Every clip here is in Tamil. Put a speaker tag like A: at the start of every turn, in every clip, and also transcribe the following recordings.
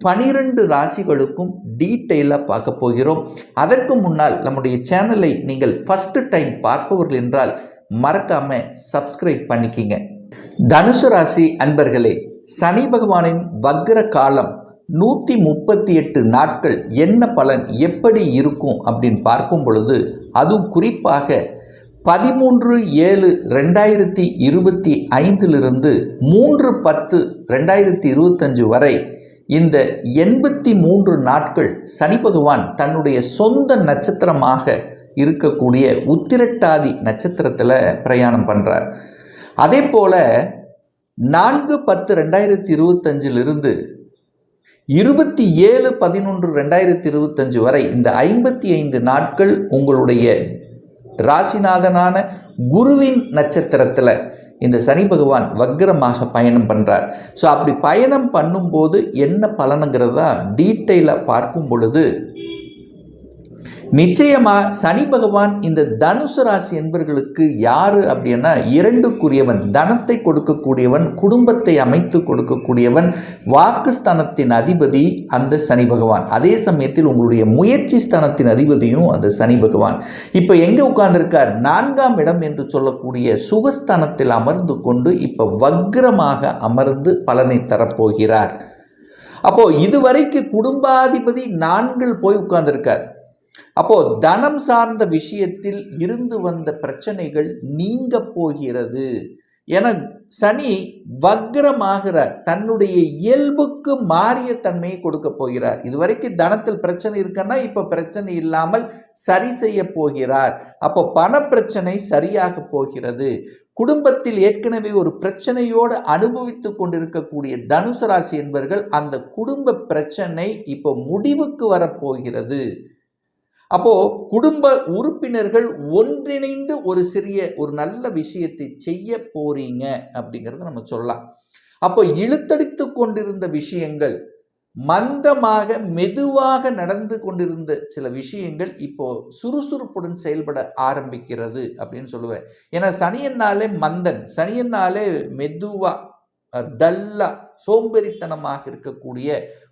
A: பனிரெண்டு ராசிகளுக்கும் டீட்டெயிலாக பார்க்க போகிறோம். அதற்கு முன்னால் நம்முடைய சேனலை நீங்கள் ஃபஸ்ட்டு டைம் பார்ப்பவர்கள் என்றால் மறக்காம சப்ஸ்கிரைப் பண்ணிக்கிங்க. தனுசு ராசி அன்பர்களே சனி பகவானின் வக்ர காலம் நூற்றி முப்பத்தி எட்டு நாட்கள் என்ன பலன் எப்படி இருக்கும் அப்படின்னு பார்க்கும் பொழுது அதுவும் குறிப்பாக பதிமூன்று ஏழு ரெண்டாயிரத்தி இருபத்தி ஐந்திலிருந்து மூன்று பத்து ரெண்டாயிரத்தி இருபத்தஞ்சு வரை இந்த எண்பத்தி மூன்று நாட்கள் சனி பகவான் தன்னுடைய சொந்த நட்சத்திரமாக இருக்கக்கூடிய உத்திரட்டாதி நட்சத்திரத்தில் பிரயாணம் பண்ணுறார் அதே போல் நான்கு பத்து ரெண்டாயிரத்தி இருபத்தஞ்சிலிருந்து இருபத்தி ஏழு பதினொன்று ரெண்டாயிரத்தி இருபத்தஞ்சு வரை இந்த ஐம்பத்தி ஐந்து நாட்கள் உங்களுடைய ராசிநாதனான குருவின் நட்சத்திரத்தில் இந்த சனி பகவான் வக்ரமாக பயணம் பண்ணுறார் ஸோ அப்படி பயணம் பண்ணும்போது என்ன பலனுங்கிறதா டீட்டெயிலாக பார்க்கும் பொழுது நிச்சயமாக சனி பகவான் இந்த தனுசு ராசி என்பர்களுக்கு யார் அப்படின்னா இரண்டுக்குரியவன் தனத்தை கொடுக்கக்கூடியவன் குடும்பத்தை அமைத்து கொடுக்கக்கூடியவன் வாக்குஸ்தானத்தின் அதிபதி அந்த சனி பகவான். அதே சமயத்தில் உங்களுடைய முயற்சி ஸ்தானத்தின் அதிபதியும் அந்த சனி பகவான். இப்போ எங்கே உட்கார்ந்துருக்கார்? நான்காம் இடம் என்று சொல்லக்கூடிய சுகஸ்தானத்தில் அமர்ந்து கொண்டு இப்போ வக்ரமாக அமர்ந்து பலனை தரப்போகிறார். அப்போ இதுவரைக்கு குடும்பாதிபதி நான்கில் போய் உட்கார்ந்துருக்கார். அப்போ தனம் சார்ந்த விஷயத்தில் இருந்து வந்த பிரச்சனைகள் நீங்க போகிறது. என சனி வக்ரமாகிறார். தன்னுடைய இயல்புக்கு மாறிய தன்மையை கொடுக்க போகிறார். இதுவரைக்கும் தனத்தில் பிரச்சனை இருக்குன்னா இப்போ பிரச்சனை இல்லாமல் சரி செய்ய போகிறார். அப்போ பண பிரச்சனை சரியாக போகிறது. குடும்பத்தில் ஏற்கனவே ஒரு பிரச்சனையோடு அனுபவித்து கொண்டிருக்கக்கூடிய தனுசு ராசி என்பவர்கள் அந்த குடும்ப பிரச்சனை இப்போ முடிவுக்கு வரப்போகிறது அப்போது குடும்ப உறுப்பினர்கள் ஒன்றிணைந்து ஒரு சிறிய ஒரு நல்ல விஷயத்தை செய்ய போறீங்க அப்படிங்கிறத நம்ம சொல்லலாம். அப்போ இழுத்தடித்து கொண்டிருந்த விஷயங்கள் மந்தமாக மெதுவாக நடந்து கொண்டிருந்த சில விஷயங்கள் இப்போ சுறுசுறுப்புடன் செயல்பட ஆரம்பிக்கிறது அப்படின்னு சொல்லுவேன். ஏன்னா சனியன்னாலே மந்தன் சனியன்னாலே மெதுவாக டல்லாக சோம்பேறித்தனமாக இருக்கக்கூடிய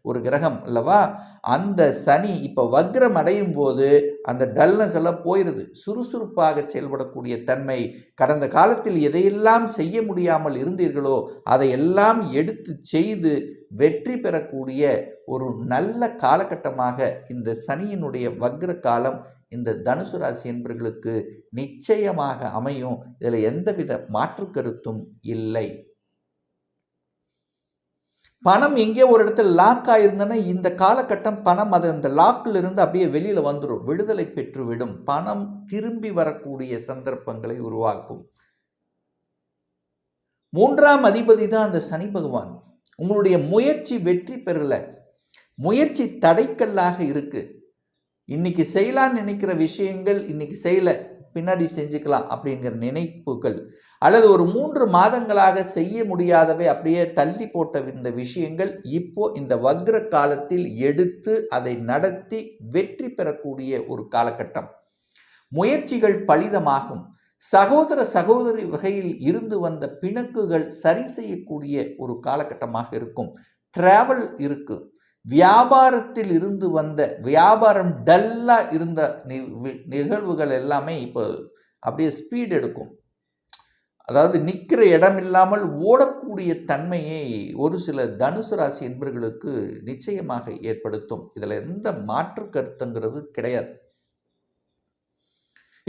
A: ஒரு கிரகம் அல்லவா? அந்த சனி இப்போ வக்ரம் அடையும் போது அந்த டல்னஸ் எல்லாம் போயிடுது சுறுசுறுப்பாக செயல்படக்கூடிய தன்மை கடந்த காலத்தில் எதையெல்லாம் செய்ய முடியாமல் இருந்தீர்களோ அதையெல்லாம் எடுத்து செய்து வெற்றி பெறக்கூடிய ஒரு நல்ல காலகட்டமாக இந்த சனியினுடைய வக்ர காலம் இந்த தனுசு ராசி என்பவர்களுக்கு நிச்சயமாக அமையும். இதில் எந்தவித மாற்று கருத்தும் இல்லை. பணம் எங்கே ஒரு இடத்துல லாக் ஆயிருந்தனா இந்த காலகட்டம் பணம் அது அந்த லாக்கில் இருந்து அப்படியே வெளியில் வந்துடும் விடுதலை பெற்றுவிடும். பணம் திரும்பி வரக்கூடிய சந்தர்ப்பங்களை உருவாக்கும். மூன்றாம் அதிபதி தான் அந்த சனி பகவான். உங்களுடைய முயற்சி வெற்றி பெறல. முயற்சி தடைக்கல்லாக இருக்கு. இன்னைக்கு செய்யலான்னு நினைக்கிற விஷயங்கள் இன்னைக்கு செய்யலை. பின்னாடி செஞ்சுக்கலாம் அப்படிங்கிற நினைப்புகள் அல்லது ஒரு மூன்று மாதங்களாக செய்ய முடியாதவை அப்படியே தள்ளி போட்ட இந்த விஷயங்கள் இப்போ இந்த வக்ர காலத்தில் எடுத்து அதை நடத்தி வெற்றி பெறக்கூடிய ஒரு காலகட்டம். முயற்சிகள் பலிதமாகும். சகோதர சகோதரி வகையில் இருந்து வந்த பிணக்குகள் சரி செய்யக்கூடிய ஒரு காலகட்டமாக இருக்கும். டிராவல் இருக்குது வியாபாரத்தில் இருந்து வந்த வியாபாரம் டல்லாக இருந்த நிகழ்வுகள் எல்லாமே இப்போ அப்படியே ஸ்பீட் எடுக்கும். அதாவது நிற்கிற இடம் இல்லாமல் ஓடக்கூடிய தன்மையை ஒரு சில தனுசு ராசி என்பர்களுக்கு நிச்சயமாக ஏற்படுத்தும். இதில் எந்த மாற்று கருத்துங்கிறது கிடையாது.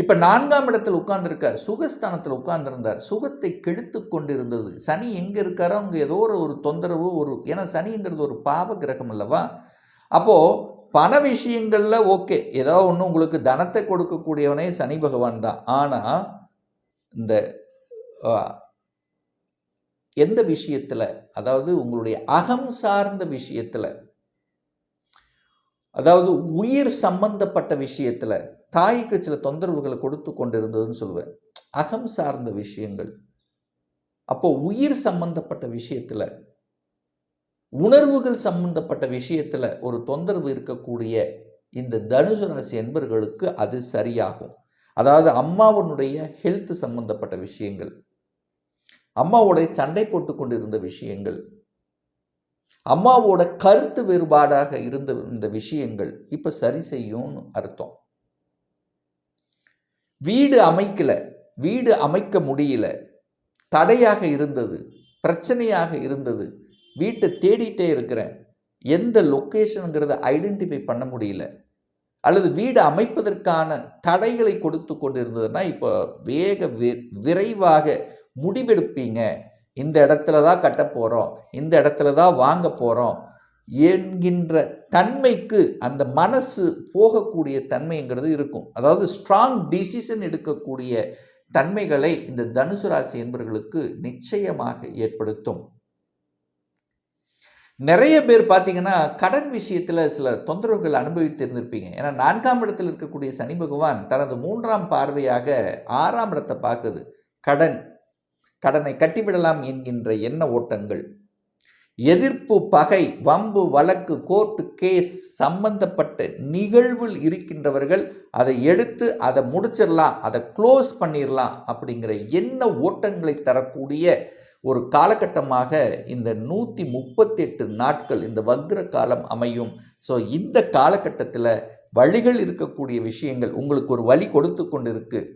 A: இப்போ நான்காம் இடத்தில் உட்கார்ந்துருக்கார். சுகஸ்தானத்தில் உட்கார்ந்துருந்தார். சுகத்தை கெடுத்து கொண்டிருந்தது. சனி எங்கே இருக்காரோ அங்கே ஏதோ ஒரு ஒரு தொந்தரவு ஒரு ஏன்னா சனிங்கிறது ஒரு பாவ கிரகம் அல்லவா? அப்போது பண விஷயங்கள்ல ஓகே. ஏதோ ஒன்று உங்களுக்கு தனத்தை கொடுக்கக்கூடியவனே சனி பகவான் தான். ஆனால் இந்த எந்த விஷயத்தில் அதாவது உங்களுடைய அகம் சார்ந்த விஷயத்தில் அதாவது உயிர் சம்பந்தப்பட்ட விஷயத்தில் தாய்க்கு சில தொந்தரவுகளை கொடுத்து கொண்டிருந்ததுன்னு சொல்லுவேன். அகம் சார்ந்த விஷயங்கள். அப்போ உயிர் சம்பந்தப்பட்ட விஷயத்தில் உணர்வுகள் சம்பந்தப்பட்ட விஷயத்தில் ஒரு தொந்தரவு இருக்கக்கூடிய இந்த தனுசு ராசி என்பர்களுக்கு அது சரியாகும். அதாவது அம்மாவனுடைய ஹெல்த் சம்பந்தப்பட்ட விஷயங்கள் அம்மாவுடைய சண்டை போட்டு கொண்டிருந்த விஷயங்கள் அம்மாவோட கருத்து வேறுபாடாக இருந்த இந்த விஷயங்கள் இப்போ சரி செய்யும்னு அர்த்தம். வீடு அமைக்கல வீடு அமைக்க முடியல தடையாக இருந்தது பிரச்சனையாக இருந்தது வீட்டை தேடிட்டே இருக்கிறேன் எந்த லொக்கேஷனுங்கிறத ஐடென்டிஃபை பண்ண முடியல அல்லது வீடு அமைப்பதற்கான தடைகளை கொடுத்து கொண்டிருந்ததுன்னா இப்போ வேக வி- விரைவாக முடிவெடுப்பீங்க இந்த இடத்துல தான் கட்ட போகிறோம் இந்த இடத்துல தான் வாங்க போகிறோம் என்கின்ற தன்மைக்கு அந்த மனசு போகக்கூடிய தன்மைங்கிறது இருக்கும். அதாவது ஸ்ட்ராங் டிசிஷன் எடுக்கக்கூடிய தன்மைகளை இந்த தனுசு ராசி என்பவர்களுக்கு நிச்சயமாக ஏற்படுத்தும். நிறைய பேர் பார்த்தீங்கன்னா கடன் விஷயத்தில் சில தொந்தரவுகள் அனுபவித்து இருந்திருப்பீங்க ஏன்னா நான்காம் இடத்தில் இருக்கக்கூடிய சனி பகவான் தனது மூன்றாம் பார்வையாக ஆறாம் இடத்தை பார்க்குது. கடன் கடனை கட்டிவிடலாம் என்கின்ற எண்ண ஓட்டங்கள். எதிர்ப்பு பகை வம்பு வழக்கு கோர்ட்டு கேஸ் சம்பந்தப்பட்ட நிகழ்வில் இருக்கின்றவர்கள் அதை எடுத்து அதை முடிச்சிடலாம் அதை க்ளோஸ் பண்ணிடலாம் அப்படிங்கிற எண்ண ஓட்டங்களை தரக்கூடிய ஒரு காலகட்டமாக இந்த நூற்றி முப்பத்தெட்டு நாட்கள் இந்த வக்ர காலம் அமையும். ஸோ இந்த காலகட்டத்தில் வழிகள் இருக்கக்கூடிய விஷயங்கள் உங்களுக்கு ஒரு வழி கொடுத்து கொண்டு இருக்குது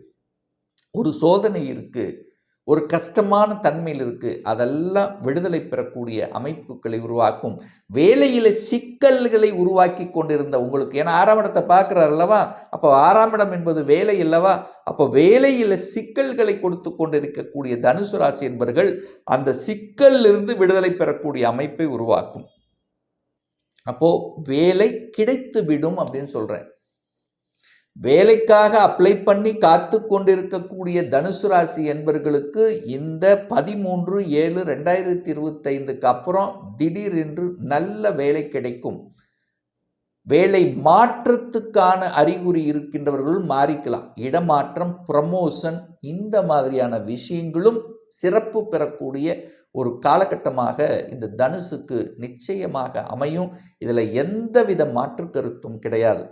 A: ஒரு சோதனை இருக்குது ஒரு கஷ்டமான தன்மையில் இருக்குது அதெல்லாம் விடுதலை பெறக்கூடிய அமைப்புகளை உருவாக்கும். வேலையில் சிக்கல்களை உருவாக்கி கொண்டிருந்த உங்களுக்கு. ஏன்னா ஆறாம் இடத்தை பார்க்குறாரு அல்லவா? அப்போ ஆறாம் இடம் என்பது வேலை அல்லவா? அப்போ வேலையில் சிக்கல்களை கொடுத்து கொண்டிருக்கக்கூடிய தனுசு ராசி என்பவர்கள் அந்த சிக்கலிலிருந்து விடுதலை பெறக்கூடிய அமைப்பை உருவாக்கும். அப்போது வேலை கிடைத்து விடும் அப்படின்னு சொல்கிறேன் வேலைக்காக அப்ளை பண்ணி காத்து கொண்டிருக்கக்கூடிய தனுசு ராசி என்பர்களுக்கு இந்த பதிமூன்று ஏழு ரெண்டாயிரத்தி இருபத்தைந்துக்கு அப்புறம் திடீரென்று நல்ல வேலை கிடைக்கும். வேலை மாற்றத்துக்கான அறிகுறி இருக்கின்றவர்கள் மாறிக்கலாம். இடமாற்றம் ப்ரமோஷன் இந்த மாதிரியான விஷயங்களும் சிறப்பு பெறக்கூடிய ஒரு காலகட்டமாக இந்த தனுசுக்கு நிச்சயமாக அமையும். இதில் எந்தவித மாற்று கருத்தும் கிடையாது.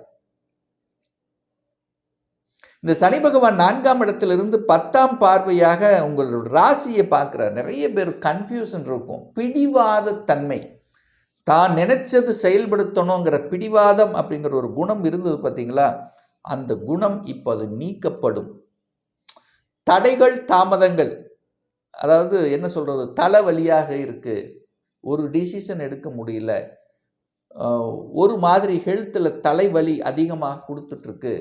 A: இந்த சனி பகவான் நான்காம் இடத்திலிருந்து பத்தாம் பார்வையாக உங்களோட ராசியை பார்க்குற நிறைய பேர் கன்ஃபியூஷன் இருக்கும். பிடிவாத தன்மை. தான் நினைச்சது செயல்படுத்தணுங்கிற பிடிவாதம் அப்படிங்கிற ஒரு குணம் இருந்தது பார்த்தீங்களா? அந்த குணம் இப்போ அது நீக்கப்படும். தடைகள் தாமதங்கள். அதாவது என்ன சொல்றது? தலைவலியாக இருக்குது ஒரு டிசிஷன் எடுக்க முடியல. ஒரு மாதிரி ஹெல்த்தில் தலைவலி அதிகமாக கொடுத்துட்ருக்கு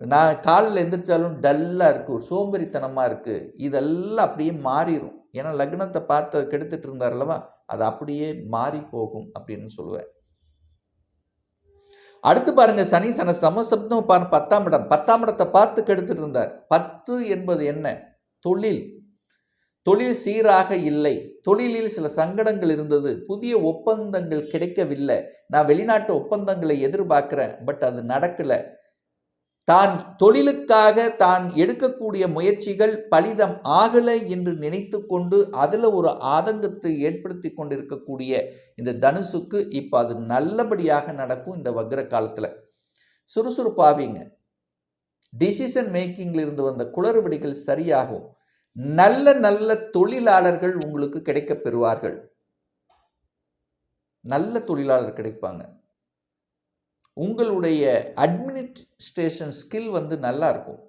A: நான் காலில் எந்திரிச்சாலும் டல்லாக இருக்குது ஒரு சோம்பேறித்தனமாக இருக்குது இதெல்லாம் அப்படியே மாறிடும் ஏன்னா லக்னத்தை பார்த்து கெடுத்துட்டு இருந்தார் அல்லவா? அது அப்படியே மாறி போகும் அப்படின்னு சொல்லுவேன். அடுத்து பாருங்க சனி சன சமசப்தம் பாரு பத்தாம் இடம். பத்தாம் இடத்தை பார்த்து கெடுத்துட்டு இருந்தார். பத்து என்பது என்ன? தொழில். தொழில் சீராக இல்லை. தொழிலில் சில சங்கடங்கள் இருந்தது. புதிய ஒப்பந்தங்கள் கிடைக்கவில்லை. நான் வெளிநாட்டு ஒப்பந்தங்களை எதிர்பார்க்குறேன் பட் அது நடக்கலை. தான் தொழிலுக்காக தான் எடுக்கக்கூடிய முயற்சிகள் பலிதம் ஆகலை என்று நினைத்து கொண்டு அதில் ஒரு ஆதங்கத்தை ஏற்படுத்தி கொண்டிருக்கக்கூடிய இந்த தனுசுக்கு இப்போ அது நல்லபடியாக நடக்கும் இந்த வக்ர காலத்தில். சுறுசுறுப்பாவீங்க. டிசிஷன் மேக்கிங்கில் இருந்து வந்த குளறுபடிகள் சரியாகும். நல்ல நல்ல தொழிலாளர்கள் உங்களுக்கு கிடைக்கப் பெறுவார்கள். நல்ல தொழிலாளர் கிடைப்பாங்க. உங்களுடைய அட்மினிஸ்ட்ரேஷன் ஸ்கில் வந்து நல்லா இருக்கும்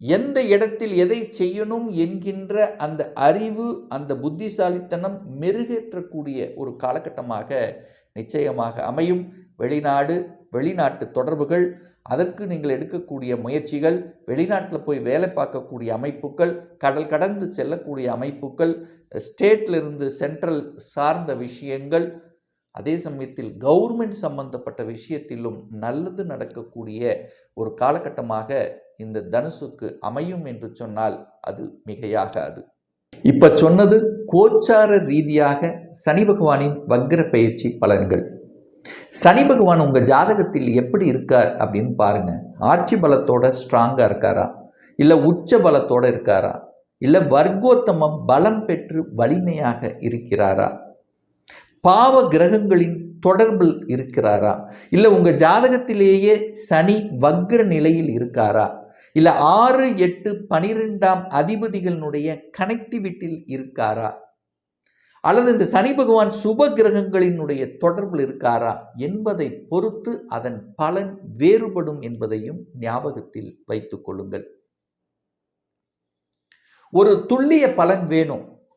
A: எந்த இடத்தில் எதை செய்யணும் என்கின்ற அந்த அறிவு அந்த புத்திசாலித்தனம் மெருகேற்றக்கூடிய ஒரு காலகட்டமாக நிச்சயமாக அமையும். வெளிநாடு வெளிநாட்டு தொடர்புகள் அதற்கு நீங்கள் எடுக்கக்கூடிய முயற்சிகள் வெளிநாட்டில் போய் வேலை பார்க்கக்கூடிய அமைப்புகள் கடல் கடந்து செல்லக்கூடிய அமைப்புகள் ஸ்டேட்லிருந்து சென்ட்ரல் சார்ந்த விஷயங்கள் அதே சமயத்தில் கவர்மெண்ட் சம்பந்தப்பட்ட விஷயத்திலும் நல்லது நடக்கக்கூடிய ஒரு காலகட்டமாக இந்த தனுசுக்கு அமையும் என்று சொன்னால் அது மிகையாகாது. இப்ப சொன்னது கோச்சார ரீதியாக சனி பகவானின் வக்ர பயிற்சி பலன்கள். சனி பகவான் உங்க ஜாதகத்தில் எப்படி இருக்கார் அப்படின்னு பாருங்க. ஆட்சி பலத்தோட ஸ்ட்ராங்கா இருக்காரா? இல்ல உச்ச பலத்தோட இருக்காரா? இல்ல வர்க்கோத்தமம் பலம் பெற்று வலிமையாக இருக்கிறாரா? பாவ கிரகங்களின் தொடர்பில் இருக்கிறாரா? இல்லை உங்கள் ஜாதகத்திலேயே சனி வக்ர நிலையில் இருக்காரா? இல்லை ஆறு எட்டு பனிரெண்டாம் அதிபதிகளினுடைய கனெக்டிவிட்டியில் இருக்காரா? அல்லது இந்த சனி பகவான் சுப கிரகங்களினுடைய தொடர்பில் இருக்காரா? என்பதை பொறுத்து அதன் பலன் வேறுபடும் என்பதையும் ஞாபகத்தில் வைத்துக் கொள்ளுங்கள். ஒரு துல்லிய பலன் வேணும்.